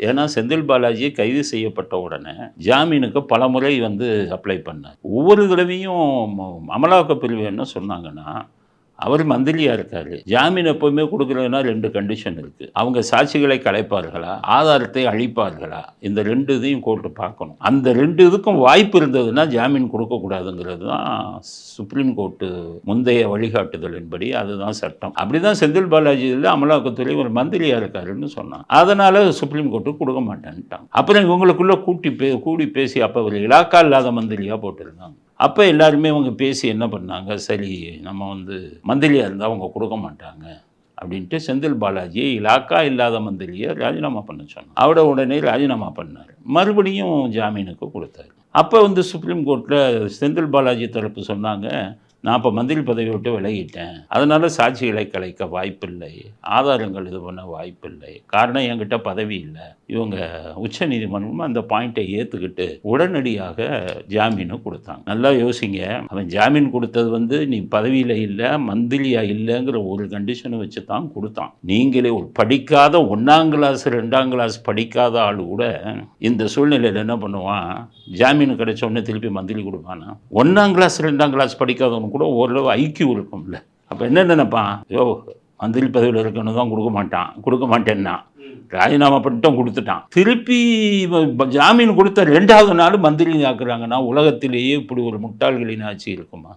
ஏன்னா செந்தில் பாலாஜி கைது செய்யப்பட்ட உடனே ஜாமீனுக்கு பல முறை வந்து அப்ளை பண்ணார். ஒவ்வொரு தடவையும் ம- அமலாக்க பிரிவு என்ன சொன்னாங்கன்னா அவர் மந்திரியா இருக்காரு. ஜாமீன் எப்பவுமே கொடுக்கலன்னா ரெண்டு கண்டிஷன் இருக்கு. அவங்க சாட்சிகளை கலைப்பார்களா? ஆதாரத்தை அழிப்பார்களா? இந்த ரெண்டு இதையும் கோர்ட்டு பார்க்கணும். அந்த ரெண்டு இதுக்கும் வாய்ப்பு இருந்ததுன்னா ஜாமீன் கொடுக்கக்கூடாதுங்கிறது தான் சுப்ரீம் கோர்ட்டு முந்தைய வழிகாட்டுதலின்படி அதுதான் சட்டம். அப்படிதான் செந்தில் பாலாஜி இதில் அமலாக்கத்துறை ஒரு மந்திரியா இருக்காருன்னு சொன்னான். அதனால சுப்ரீம் கோர்ட்டு கொடுக்க மாட்டேன்ட்டான். அப்புறம் இவங்களுக்குள்ள கூட்டி பே கூடி பேசி அப்போ ஒரு இலாக்கா இல்லாத மந்திரியா போட்டிருந்தாங்க. அப்போ எல்லாருமே அவங்க பேசி என்ன பண்ணாங்க? சரி நம்ம வந்து மந்திரியாக இருந்தால் அவங்க கொடுக்க மாட்டாங்க அப்படின்ட்டு செந்தில் பாலாஜி இலாக்கா இல்லாத மந்திரியை ராஜினாமா பண்ண சொன்னாங்க. அவட உடனே ராஜினாமா பண்ணார். மறுபடியும் ஜாமீனுக்கு கொடுத்தாரு. அப்போ வந்து சுப்ரீம் கோர்ட்டில் செந்தில் பாலாஜி தரப்பு சொன்னாங்க நான் இப்போ மந்திரி பதவி விட்டு விலகிட்டேன். அதனால் சாட்சிகளை கலைக்க வாய்ப்பில்லை. ஆதாரங்கள் இது பண்ண வாய்ப்பில்லை. காரணம் என்கிட்ட பதவி இல்லை. இவங்க உச்ச நீதிமன்றமும் அந்த பாயிண்ட்டை ஏற்றுக்கிட்டு உடனடியாக ஜாமீனை கொடுத்தாங்க. நல்லா யோசிங்க. அவன் ஜாமீன் கொடுத்தது வந்து நீ பதவியில் இல்லை மந்திரியாக இல்லைங்கிற ஒரு கண்டிஷனை வச்சு தான் கொடுத்தான். நீங்களே ஒரு படிக்காத ஒன்றாம் கிளாஸ் ரெண்டாம் கிளாஸ் படிக்காத ஆள் கூட இந்த சூழ்நிலையில் என்ன பண்ணுவான்? ஜாமீன் கிடைச்ச உடனே திருப்பி மந்திரி கொடுப்பானா? ஒன்றாம் கிளாஸ் ரெண்டாம் கிளாஸ் படிக்காதவனுக்கு கூட ஓரளவு ஐக்கியூ இருக்கும்ல. அப்போ என்ன நினைப்பான்? யோ மந்திரி பதவியில் இருக்கணும் தான் கொடுக்க மாட்டான். கொடுக்க மாட்டேன்னா. ராஜினாமா பண்ணிட்டும் கொடுத்துட்டான். திருப்பி ஜாமீன் கொடுத்த ரெண்டாவது நாள் மந்திரி ஆக்குறாங்கன்னா உலகத்திலேயே இப்படி ஒரு முட்டாள்களின் ஆட்சி இருக்குமா?